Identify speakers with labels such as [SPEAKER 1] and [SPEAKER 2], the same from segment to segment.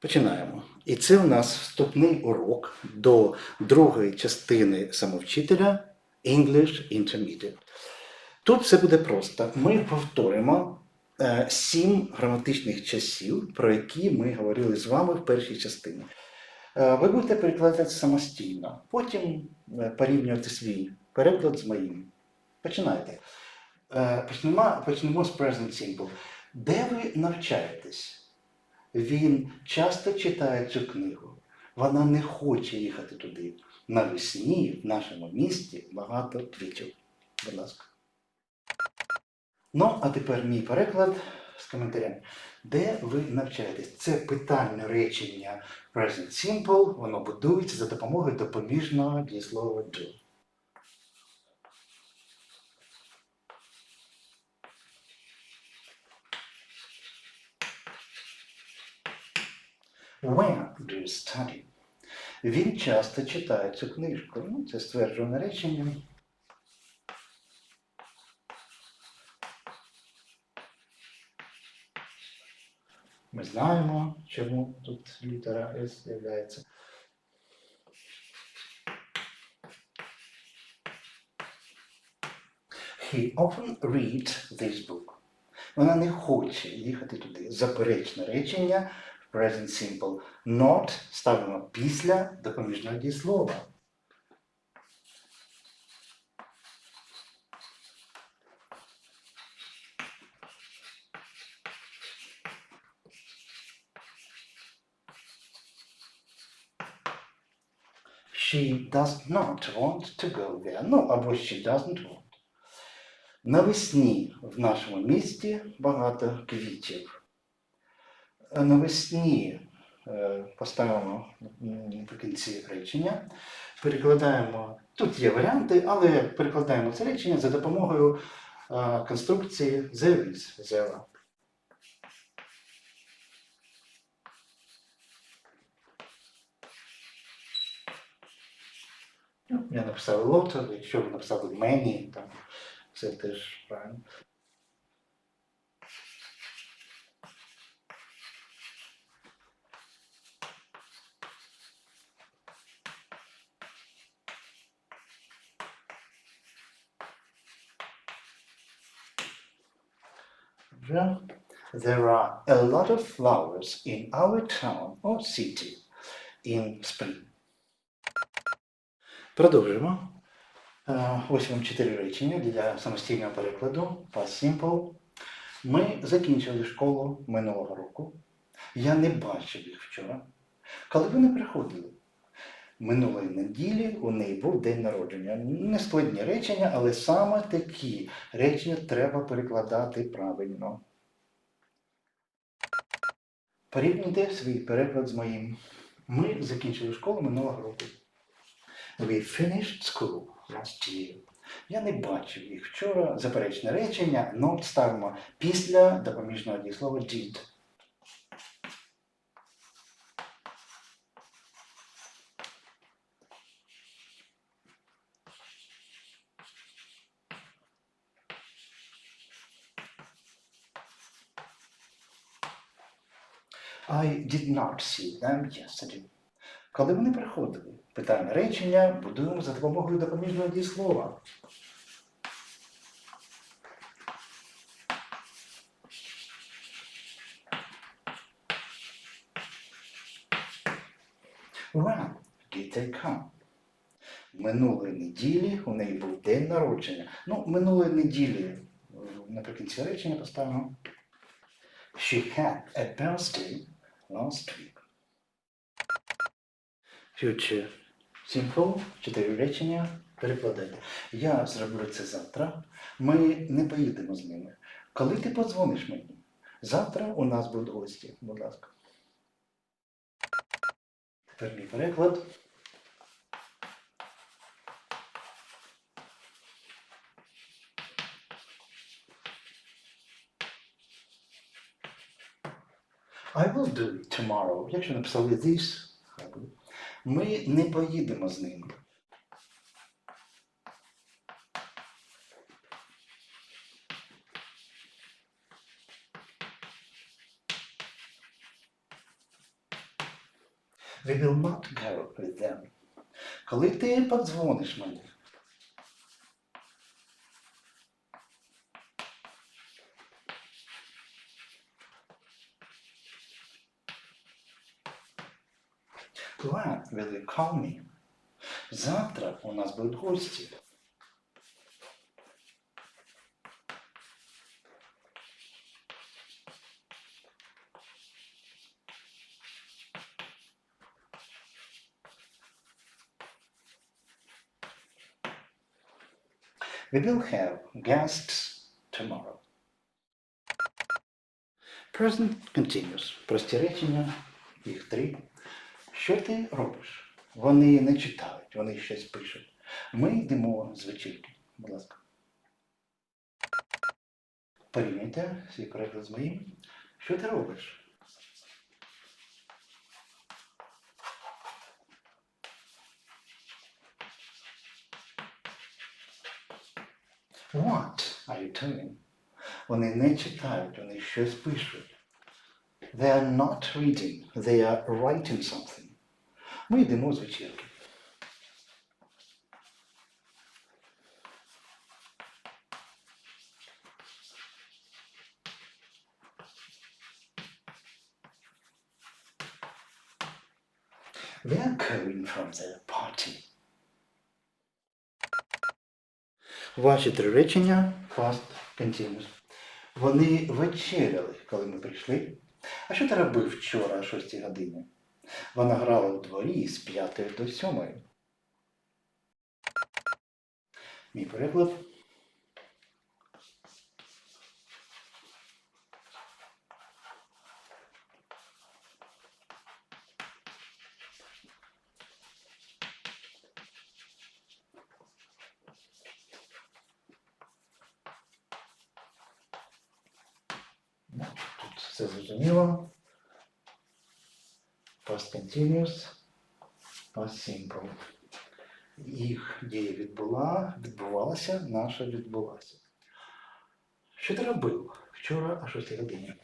[SPEAKER 1] Починаємо. І це у нас вступний урок до другої частини самовчителя English Intermediate. Тут все буде просто. Ми повторимо е, сім граматичних часів, про які ми говорили з вами в першій частині. Е, ви будете перекладати самостійно, потім е, порівнювати свій переклад з моїм. Починайте. Почнемо, почнемо з Present Simple. Де ви навчаєтесь? Він часто читає цю книгу. Вона не хоче їхати туди. Навесні в нашому місті багато квітів. Будь ласка. Ну, а тепер мій переклад з коментарем. Де ви навчаєтесь? Це питальне речення Present Simple, воно будується за допомогою допоміжного дієслова do. Where do you study? Він часто читає цю книжку. Ну, це стверджуване речення. Ми знаємо, чому тут літера S з'являється. He often reads this book. Вона не хоче їхати туди. Заперечне речення present simple. Not ставимо після допоміжного дієслова. She does not want to go there. Ну, або she doesn't want. Навесні в нашому місті багато квітів. Е, Навесні е, поставимо наприкінці речення. Перекладаємо. Тут є варіанти, але перекладаємо це речення за допомогою е, конструкції there is, Я написав lot, якщо ви написали many, там це теж правильно. Вже. There are a lot of flowers in our town or city in spring. Продовжуємо. Е, Ось вам чотири речення для самостійного перекладу. Past simple. Ми закінчили школу минулого року. Я не бачив їх вчора. Коли вони приходили? Минулої неділі у неї був день народження. Не складні речення, але саме такі речення треба перекладати правильно. Порівняйте свій переклад з моїм. Ми закінчили школу минулого року. We finished school last year. Я не бачив їх вчора. Заперечне речення, not ставимо після допоміжного дієслова did. I did not see them yesterday. Коли вони приходили? Питальне речення будуємо за допомогою допоміжного дієслова. When did they come? Минулої неділі у неї був день народження. Ну, минулої неділі е, наприкінці речення поставимо. She had a birthday last week. Future simple, чотири речення, перекладайте. Я зроблю це завтра. Ми не поїдемо з ними. Коли ти подзвониш мені? Завтра у нас будуть гості, будь ласка. Тепер мій переклад. I will do it tomorrow. Якщо написали this, ми не поїдемо з ними. We will not go with them. Коли ти подзвониш мені, When will you call me? Завтра у нас будуть гості. We will have guests tomorrow. Present continuous. Прості речення, їх три. Що ти робиш? Вони не читають, вони щось пишуть. Ми йдемо з вечірки. Будь ласка. Порівняйте свій переклад з моїм. Що ти робиш? What are you doing? Вони не читають, вони щось пишуть. They are not reading, they are writing something. Ми йдемо з вечірки. We are going from the party. Ваші три речення past continuous. Вони вечеряли, коли ми прийшли. А що ти робив вчора о 6 годині? Вона грала у дворі з 5 до 7. Мій переклад. Ну, Тут все зрозуміло. Past continuous, past simple. Їх дія відбула, відбувалася, наша відбулася. Що ти робив вчора о 6 годині?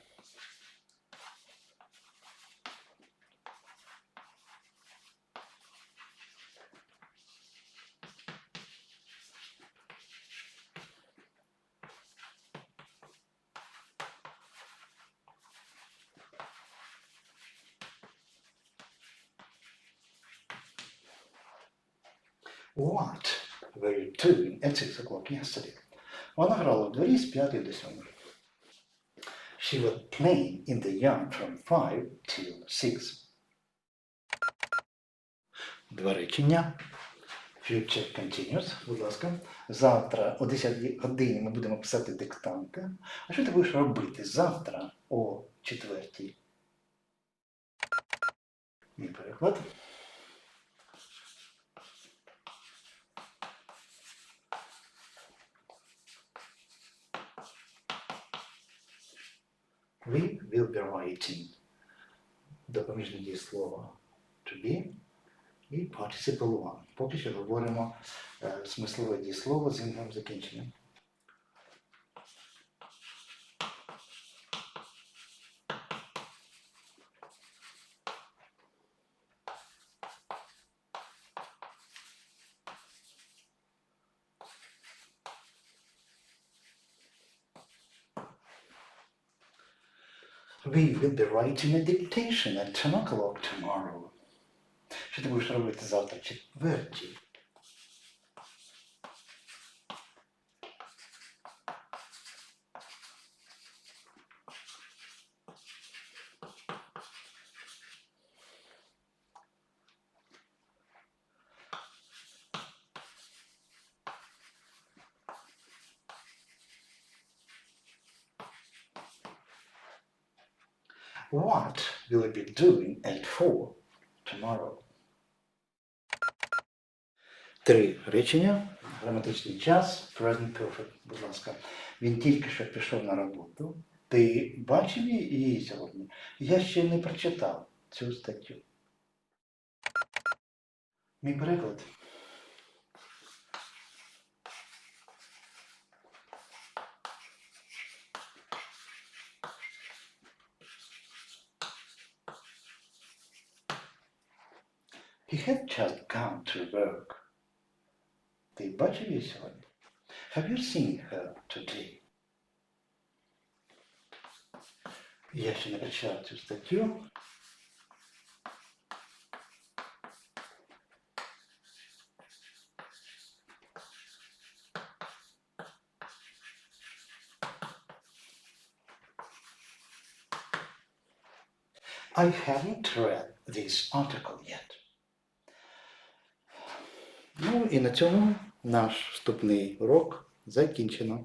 [SPEAKER 1] What were you doing at 6 o'clock yesterday? Вона грала в дворі з 5 до 7. She was playing in the yard from 5 till 6. Два речення. Future continuous, будь ласка. Завтра о 10 годині ми будемо писати диктанти. А що ти будеш робити завтра о 4? Мій переклад. We will be writing допоміжне дієслово to be і participle one. Поки що говоримо е, смислове дієслово з іншим закінченням. We will be writing a dictation at 10 o'clock tomorrow. Що ти будеш робити завтра четвертій? What will you be doing at 4 tomorrow? Три речення. Граматичний час. Present perfect, будь ласка. Він тільки що пішов на роботу. Ти бачив її сьогодні? Я ще не прочитав цю статтю. Мій переклад. just gone to work. Ти бачив її сьогодні? Have you seen her today? Я ще не прочитав цю статтю. I haven't read this article yet. Ну і на цьому наш вступний урок закінчено.